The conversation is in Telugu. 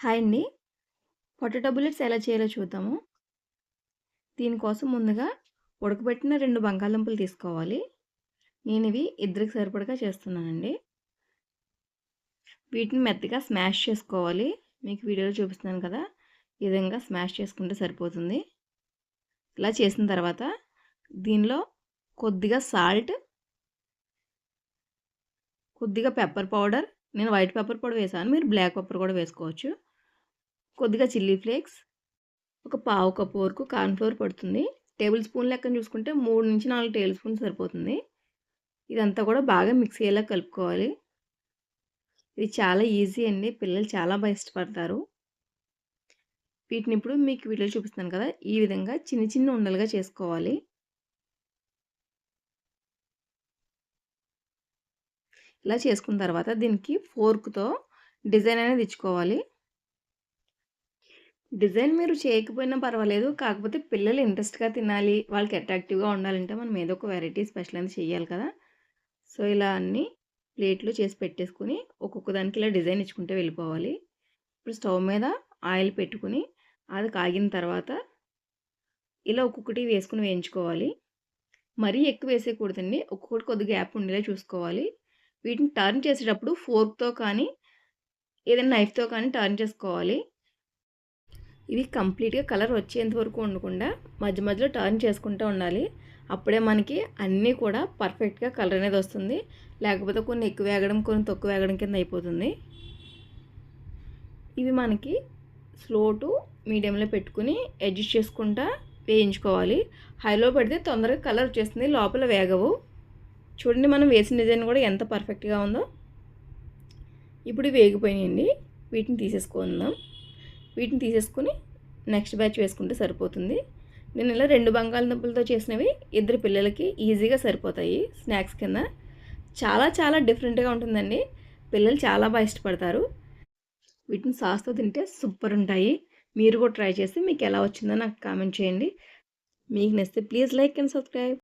హాయ్ అండి. పొటాటో బుల్లెట్స్ ఎలా చేయాలో చూద్దాము. దీనికోసం ముందుగా ఉడకబెట్టిన రెండు బంగాళదుంపలు తీసుకోవాలి. నేను ఇవి ఇద్దరికి సరిపడగా చేస్తున్నానండి. వీటిని మెత్తగా స్మాష్ చేసుకోవాలి. మీకు వీడియోలో చూపిస్తున్నాను కదా ఈ విధంగా స్మాష్ చేసుకుంటే సరిపోతుంది. ఇలా చేసిన తర్వాత దీనిలో కొద్దిగా సాల్ట్ కొద్దిగా పెప్పర్ పౌడర్ నేను వైట్ పెప్పర్ కూడా వేసాను. మీరు బ్లాక్ పెప్పర్ కూడా వేసుకోవచ్చు. కొద్దిగా చిల్లీ ఫ్లేక్స్ ఒక పావు కప్పు వరకు కార్న్ఫ్లోర్ పడుతుంది. టేబుల్ స్పూన్ లెక్కన చూసుకుంటే మూడు నుంచి నాలుగు టేబుల్ స్పూన్ సరిపోతుంది. ఇదంతా కూడా బాగా మిక్స్ అయ్యేలా కలుపుకోవాలి. ఇది చాలా ఈజీ అండి. పిల్లలు చాలా బాగా ఇష్టపడతారు. వీటిని ఇప్పుడు మీకు వీడియో చూపిస్తాను కదా. ఈ విధంగా చిన్న చిన్న ఉండలుగా చేసుకోవాలి. ఇలా చేసుకున్న తర్వాత దీనికి ఫోర్క్తో డిజైన్ అనేది ఇచ్చుకోవాలి. డిజైన్ మీరు చేయకపోయినా పర్వాలేదు. కాకపోతే పిల్లలు ఇంట్రెస్ట్గా తినాలి. వాళ్ళకి అట్రాక్టివ్గా ఉండాలంటే మనం ఏదో ఒక వెరైటీ స్పెషల్ అనేది చేయాలి కదా. సో ఇలా అన్నీ ప్లేట్లు చేసి పెట్టేసుకుని ఒక్కొక్క దానికి ఇలా డిజైన్ ఇచ్చుకుంటే వెళ్ళిపోవాలి. ఇప్పుడు స్టవ్ మీద ఆయిల్ పెట్టుకుని అది కాగిన తర్వాత ఇలా ఒక్కొక్కటి వేసుకుని వేయించుకోవాలి. మరీ ఎక్కువ వేసేయకూడదండి. ఒక్కొక్కటి కొద్ది గ్యాప్ ఉండేలా చూసుకోవాలి. వీటిని టర్న్ చేసేటప్పుడు ఫోర్క్తో కానీ ఏదైనా నైఫ్తో కానీ టర్న్ చేసుకోవాలి. ఇవి కంప్లీట్గా కలర్ వచ్చేంత వరకు ఉండకుండా మధ్య మధ్యలో టర్న్ చేసుకుంటూ ఉండాలి. అప్పుడే మనకి అన్నీ కూడా పర్ఫెక్ట్గా కలర్ అనేది వస్తుంది. లేకపోతే కొన్ని ఎక్కువ వేగడం కొన్ని తక్కువ వేగడం కింద అయిపోతుంది. ఇవి మనకి స్లో టు మీడియంలో పెట్టుకుని అడ్జస్ట్ చేసుకుంటా వేయించుకోవాలి. హైలో పెడితే తొందరగా కలర్ వచ్చేస్తుంది లోపల వేగవు. చూడండి మనం వేసిన డిజైన్ కూడా ఎంత పర్ఫెక్ట్గా ఉందో. ఇప్పుడు వేగిపోయినాయండి. వీటిని తీసేసుకుందాం. వీటిని తీసేసుకుని నెక్స్ట్ బ్యాచ్ వేసుకుంటే సరిపోతుంది. నేను ఇలా రెండు బంగాళదుంపలతో చేసినవి ఇద్దరు పిల్లలకి ఈజీగా సరిపోతాయి స్నాక్స్ కింద. చాలా చాలా డిఫరెంట్గా ఉంటుందండి. పిల్లలు చాలా బాగా ఇష్టపడతారు. వీటిని సాస్తో తింటే సూపర్ ఉంటాయి. మీరు కూడా ట్రై చేసి మీకు ఎలా వచ్చిందో నాకు కామెంట్ చేయండి. మీకు నచ్చితే ప్లీజ్ లైక్ అండ్ సబ్స్క్రైబ్.